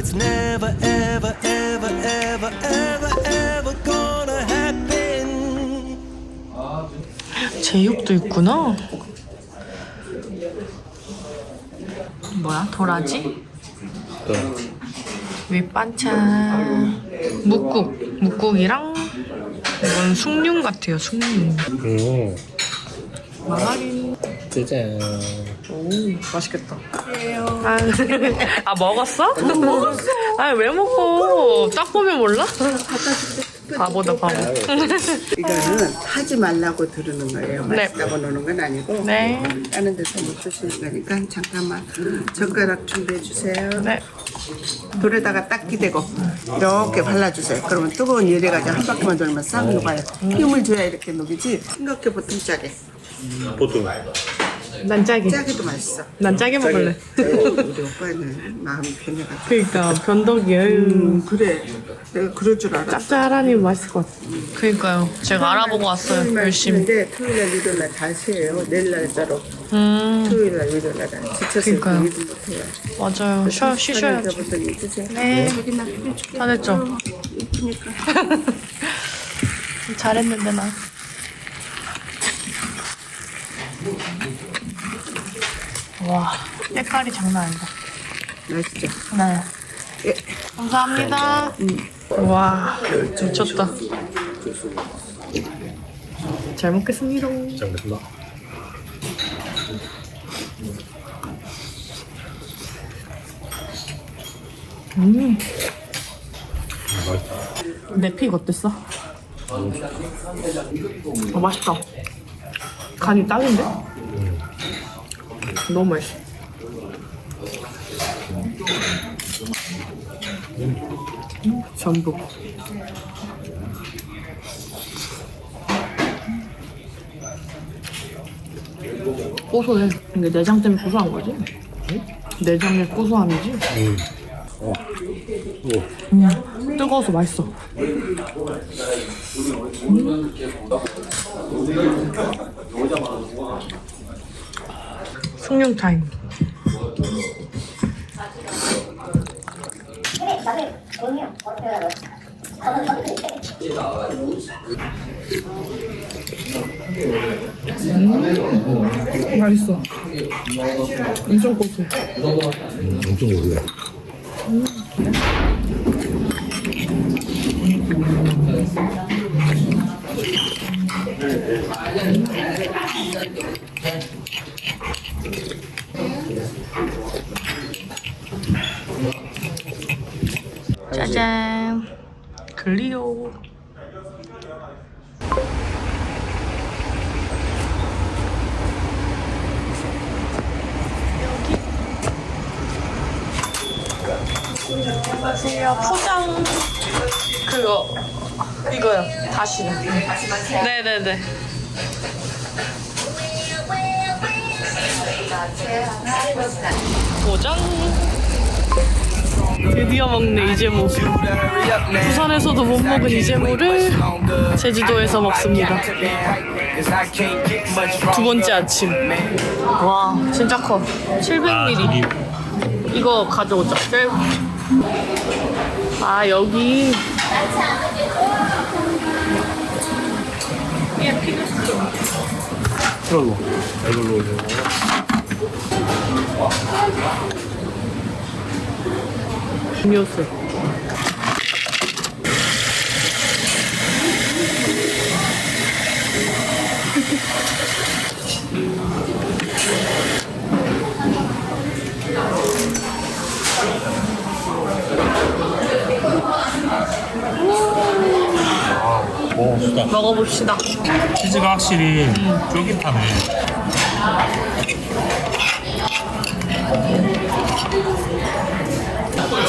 it's never, ever, ever, ever, ever, ever gonna happen. 제육도 있구나. 뭐야? 도라지? 도라지. 밑반찬 묵국 묵국이랑 이건 숭늉 같아요 숭늉 그리고 마가린 짜잔. 오, 맛있겠다. 아, 아 먹었어? 먹었어. 아, 왜 먹어? 딱 보면 몰라? 바보다, 바보. 이거는 하지 말라고 들으는 거예요. 네. 맛있다고 노는 건 아니고 네. 다른 데서 못 드시는 거니까 잠깐만 젓가락 준비해 주세요. 네. 돌에다가 딱 기대고 이렇게 발라주세요. 그러면 뜨거운 열에 가지고 한 바퀴만 돌면 싹 녹아요. 힘을 줘야 이렇게 녹이지. 싱겁게 보통 짜게. 보통. 난 짜게. 짜게도 맛있어. 난 짜게 먹을래. 우리 오빠는 마음이 편해가지고. 그니까, 변덕이에요. 음, 그래. 내가 그럴 줄 알았어. 짭짤하니 맛있을 것 같아. 그니까요. 제가 알아보고 왔어요. 열심히. 쉬는데 토요일 날 일요일 날 다 쉬어요. 내일 날짜로 음, 토요일 날 일요일 날 지쳐서 그러니까요. 일도 못해요. 맞아요. 쉬어, 쉬셔야죠. 부터 잊으세요. 네. 해줄게. 다 됐죠? 잘했는데, 나. 와, 색깔이 장난 아니다. 맛있죠? 네. 예. 감사합니다. 와, 미쳤다. 잘 먹겠습니다. 잘 먹겠습니다. 음, 맛있다. 내픽 어땠어? 어, 맛있다. 간이 딱인데? 너무 맛있어. 전복. 고소해. 이게 내장 때문에 고소한 거지? 내장의 고소함이지? 음. 어. 오. 음, 뜨거워서 맛있어. 숭늉 타임. 음, 맛있어. 엄청 고소해. 엄청 오래. 짜잔. 클리오. 안녕하세요. 포장 그거 이거요. 다시. 네네네. 포장. 드디어 먹네 이재모. 부산에서도 못 먹은 이재모를 제주도에서 먹습니다. 두 번째 아침. 와 진짜 커. 700ml. 이거 가져오자. 셀- 아 여기. 틀어줘. 이걸로 오세요. 음료수. 먹어봅시다. 먹어봅시다. 치즈가 확실히 쫄깃하네.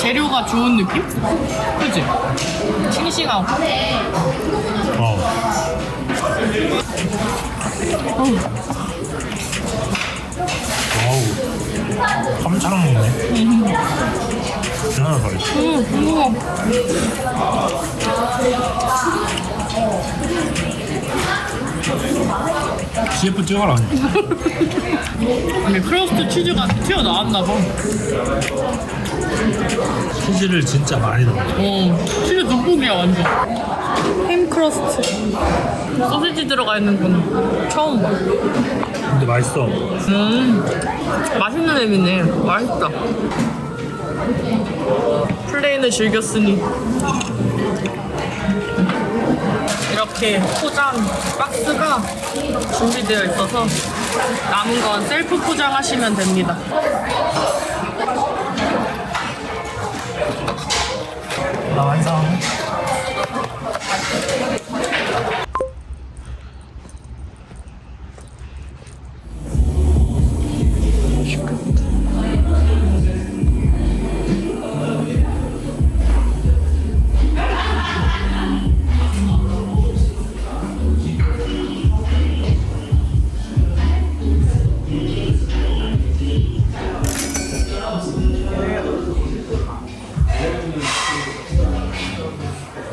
재료가 좋은 느낌? 그지? 싱싱하고. 어. 와우. 깜짝 먹네. 더 있어. 응, 우와. CF 찍어라. 아니 크러스트 치즈가 튀어나왔나 봐. 치즈를 진짜 많이 넣어. 어, 치즈 듬뿍이야 완전. 햄 크러스트. 소시지 들어가 있는 건 처음 봐. 근데 맛있어. 음, 맛있는 햄이네. 맛있다. 플레인을 즐겼으니. 이렇게 포장 박스가 준비되어 있어서 남은 건 셀프 포장하시면 됩니다. 나완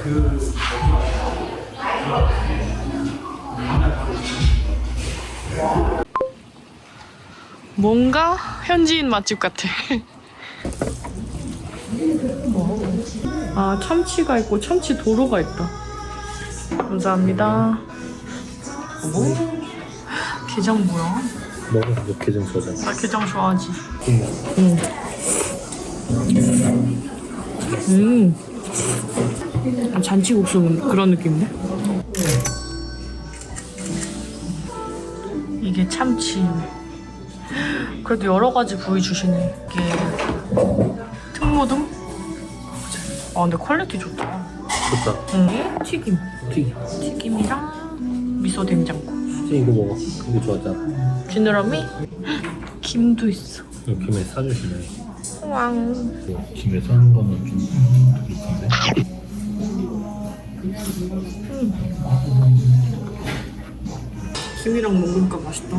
성. 뭔가 현지인 맛집 같아. 아, 참치가 있고 참치 도로가 있다. 감사합니다. 오, 게장 뭐야? 먹어, 너 게장 좋아하잖아. 나 게장 좋아하지. 응. 음. 아, 잔치국수 그런 느낌인데? 이게 참치. 그래도 여러 가지 부위 주시네. 이게 특모듬? 아 근데 퀄리티 좋다. 좋다. 응. 튀김. 튀김. 튀김이랑 미소 된장국. 이거 먹어. 이거 좋아하잖아. 지느러미? 김도 있어. 이거 김에 사주시네. 왕. 김에 사는 거는 좀 그렇던데. 김이랑 먹으니까 맛있다.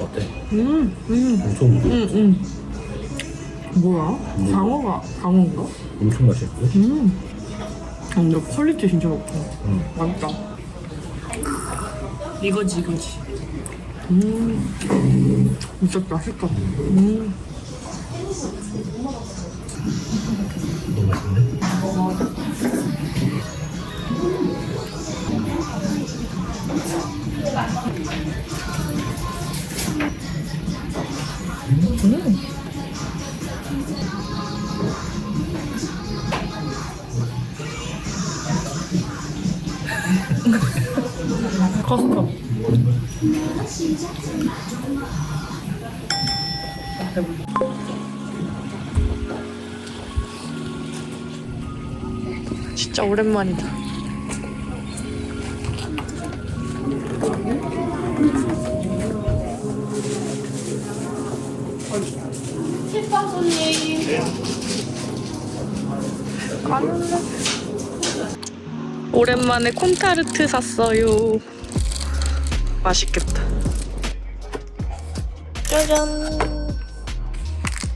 어때? 음, 음, 엄청 무거 음, 음. 뭐야? 장어가 장어인가? 엄청 맛있고. 음. 아, 근데 퀄리티 진짜 좋다. 응. 맛있다. 이거지, 이거지. 음. 진짜 맛있다. 음. 너무 맛있네. 커스터. 진짜 오랜만이다. 가는데. 오랜만에 콘타르트 샀어요. 맛있겠다. 짜잔.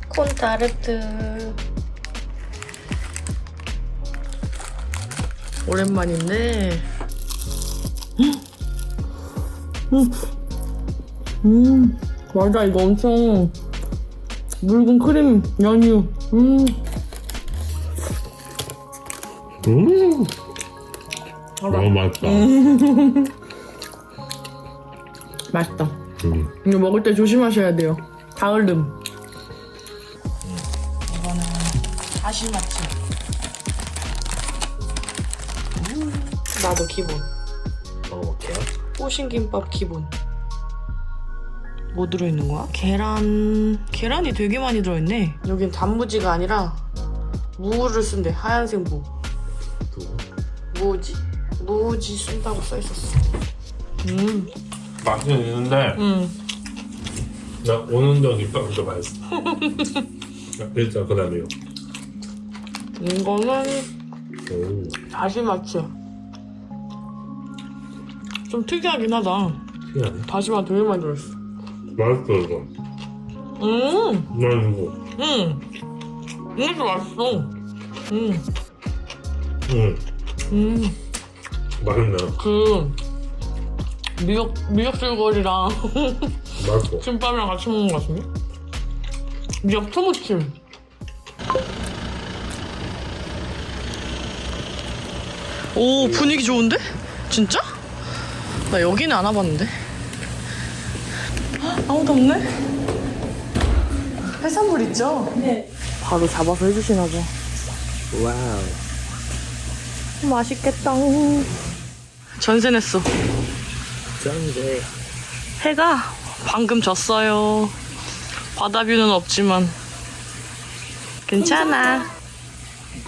콘타르트. 오랜만인데. 음. 음. 맞아, 이거 엄청 묽은 크림 연유. 음. 음. 너무 맛있다. 맛있다. 음. 이거 먹을 때 조심하셔야 돼요. 가을름. 이거는 다시마치. 나도 기본. 먹어볼게요. 호신김밥 기본. 뭐 들어있는 거야? 계란. 계란이 되게 많이 들어있네. 여긴 단무지가 아니라 무를 쓴대. 하얀색 무. 또 무지? 무지 쓴다고 써 있었어. 음, 맛은 있는데 음. 나 오는 전 입밥이 더 맛있어. 일단 그다음에요. 이거는 오, 다시마치. 좀 특이하긴 하다. 특이하네. 다시마 되게 많이 들어있어. 맛있어 이거. 음, 맛있고. 음. 이것도 맛있어. 음, 응, 음. 맛있네. 그 미역 미역술거리랑 맛있고. 김밥이랑 같이 먹는 것 같은데? 미역 초무침. 오 분위기 좋은데? 진짜? 나 여기는 안 와봤는데 헉, 아무도 없네 해산물 있죠? 네 바로 잡아서 해주시나 봐 와우. 맛있겠다 전세 냈어 짱데. 해가 방금 졌어요 바다 뷰는 없지만 괜찮아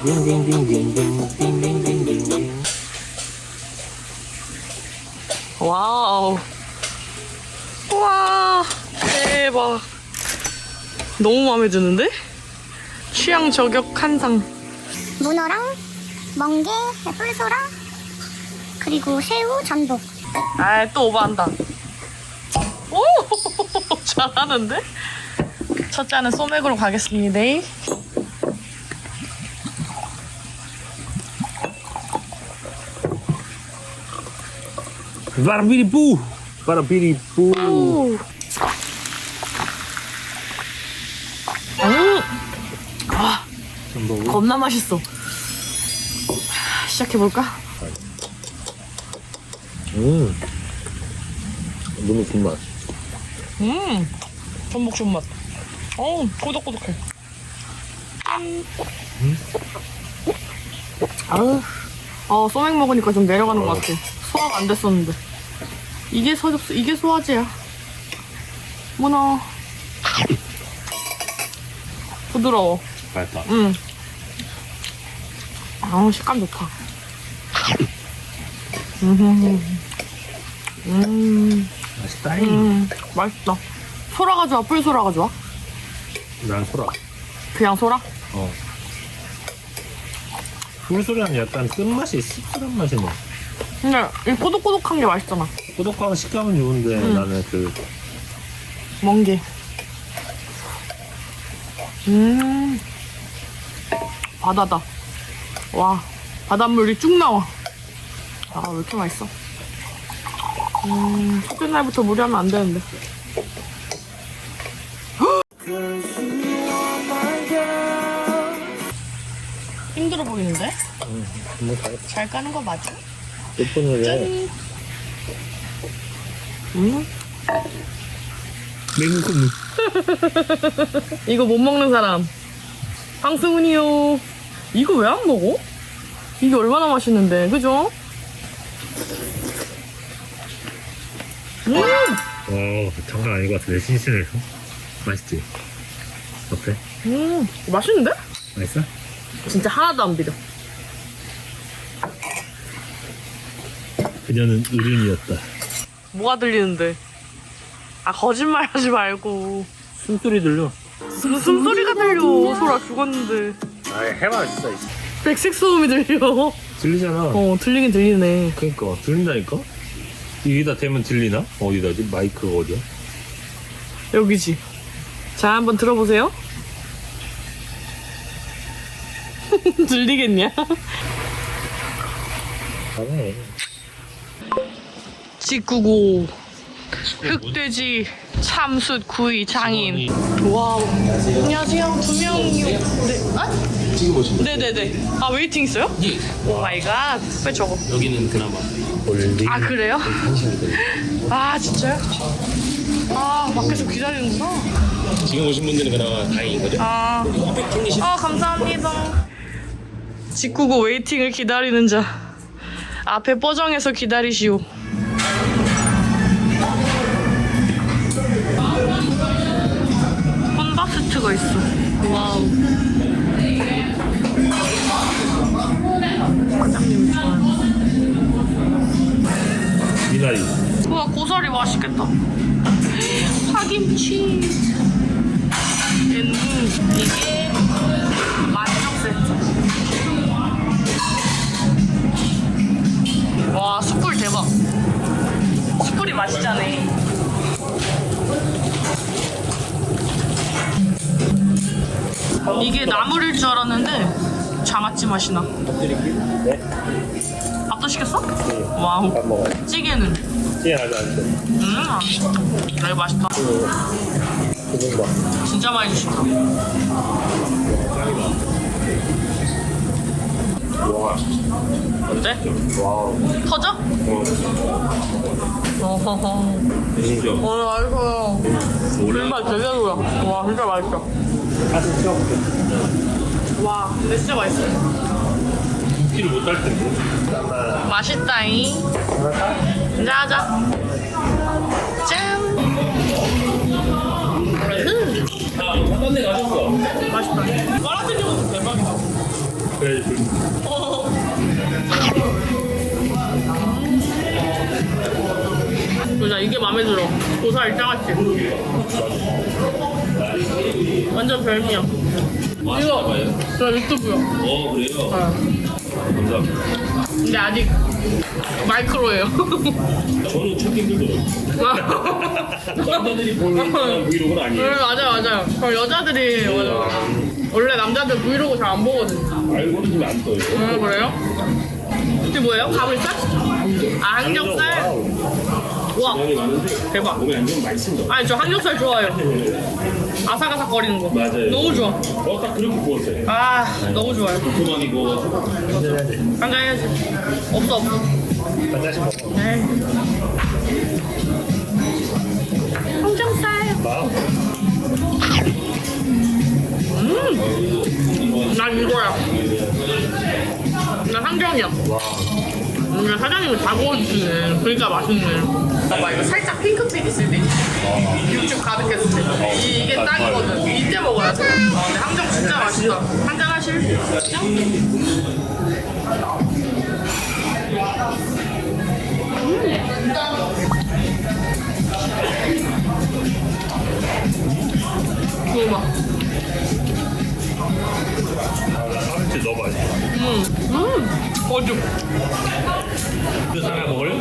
딩딩딩딩딩딩딩딩딩. 와우. 와, 대박. 너무 마음에 드는데? 취향 저격 한상. 문어랑 멍게, 뿔소라 그리고 새우, 전복 아, 또 오버한다. 오, 잘하는데? 첫 잔은 소맥으로 가겠습니다. 바라비리뿌. 바라비리뿌. 오. 음, 전복은 겁나 맛있어. 시작해볼까? 음. 너무 군맛. 음, 전복 존맛. 어우, 꼬독꼬독해. 아우, 어, 소맥 먹으니까 좀 내려가는 것 같아. 소화가 안 됐었는데. 이게 소, 이게 소화제야. 문어. 부드러워. 맛있다. 응. 아우, 식감 좋다. 음, 음, 맛있다. 음, 맛있다. 소라가 좋아, 뿔소라가 좋아? 난 소라. 그냥 소라? 어. 불소리는 약간 끝맛이 씁쓸한 맛이 나. 근데 이 꼬독꼬독한 게 맛있잖아. 꾸덕한 식감은 좋은데 나는 그 먼 게. 음. 바다다. 와, 바닷물이 쭉 나와. 아, 왜 이렇게 맛있어? 음, 첫째 날부터 무리하면 안 되는데. 힘들어 보이는데? 뭐 잘, 잘 까는 거 맞아? 예쁜을 해. 음? 냉큼 이거 못 먹는 사람. 황승훈이요. 이거 왜 안 먹어? 이게 얼마나 맛있는데, 그죠? 음! 어, 장난 아닌 것 같은데 신신해서 맛있지? 어때? 음, 맛있는데? 맛있어? 진짜 하나도 안 비려. 그녀는 어른이었다. 뭐가 들리는데? 아, 거짓말 하지 말고. 숨소리 들려. 무슨 숨소리가 들려. 소라 죽었는데. 아, 해봐 진짜. 백색 소음이 들려. 들리잖아. 어, 들리긴 들리네. 그러니까 들린다니까. 여기다 대면 들리나? 어디다지? 마이크가 어디야? 여기지. 자, 한번 들어보세요. 들리겠냐? 잘해. 직구고 흑돼지 참숯 구이 장인 와우 안녕하세요 두 명이요 네. 아? 지금 보시면 네네네 아 웨이팅 있어요? 예. 오 마이 갓 왜 저거 여기는 그나마 올리. 아 그래요? 한시간. 아 진짜요? 아 밖에서 기다리는구나 지금 오신 분들은 그나마 다행인 거죠? 아, 아 감사합니다 직구고 웨이팅을 기다리는 자 앞에 뻐정해서 기다리시오 미나리. 우와 고사리 맛있겠다. 파김치. 앤 이게 만족 세트. 와 숯불 대박. 숯불이 맛있잖아. 이게 나물일 줄 알았는데 장아찌 맛이 나. 네. 밥도 시켰어? 와우 밥 먹어요. 찌개는 찌개 하지 않죠? 음, 이거 맛있다. 그건 봐. 진짜 많이 주신다. 와, 어때? 와, 터져? 어, 어허허. 진짜. 오늘 맛있어요. 정말 되게 좋아. 와, 진짜 맛있어. 와, 근데 진짜 맛있어. 웃 기를 못 할 텐데. 맛있다잉. 짠. 음, 아, 딴데 가셨어. 맛있다. 마라탕 이것도 대박이다. 그래, 그 진짜 이게 마음에 들어. 고사리 짜같이. 완전 별미야. 이거 저 유튜브요. 어, 그래요? 어. 감사합니다. 근데 아직 마이크로예요. 저는 찾기 힘들더라고요. 남자들이 보는 브이로그는 네, 아니에요. 맞아요, 맞아요. 그럼 여자들이 맞아. 원래 남자들 브이로그 잘 안 보거든. 알고리즘이 안 떠요. 음, 그래요? 이게 뭐예요? 가불살? 아, 항정살? 와, 양이 많은데 대박. 몸에 안 좋으면 맛있습니다. 아니, 저 항정살 좋아해요. 아삭아삭 거리는 거. 맞아요. 너무 좋아. 어, 딱 그렇게 구웠어요. 아, 너무 좋아요. 그만 이거 한잔 해야지. 없어, 없어. 반잔씩 먹어. 에이. 항정살. 음, 난 이거야. 난 항정이야. 음, 사장님이 다 구워주시네. 그러니까 맛있네. 봐봐, 이거 살짝 핑크빛 있을 때. 육즙 가득했을 때. 이, 이게 딱이거든. 이때 먹어야 돼. 아, 근데 항정 진짜 맛있다. 한잔 하실? 먹어봐. 진짜 너무 맛있어. 음, 음, 어죽. 그 사람 먹을래?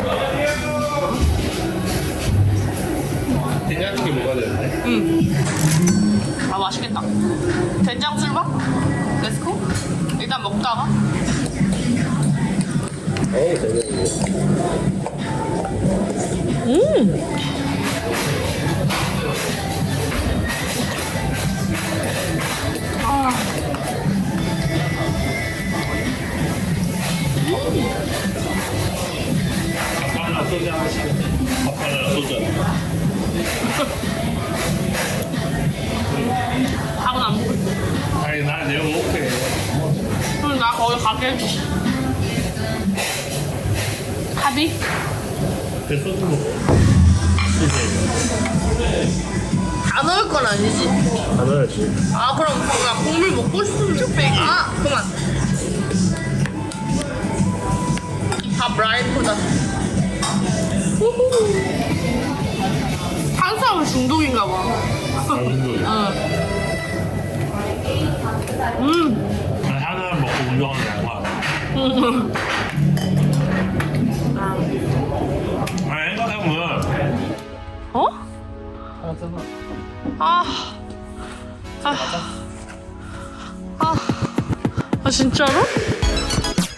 된장찌개 먹어야 되는데. 아 맛있겠다. 된장 술밥? 렛츠고? 일단 먹다가. 음. 아. 안 먹을게. 그럼 나 거기 가게 해줘. 합의? 그 소주 먹어. 다 넣을 건 아니지. 다 넣어야지. 아 그럼 나 국물 먹고 싶으면 쭉 빼. 아 그만. 이밥 라이프다. 탄수화물 중독인가 봐. 중독이야. 응. 음. 하나 먹고 운동하는 양반. 음. 아, 생각해보면. 어? 아. 아. 아. 아 진짜로?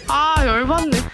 아 열받네.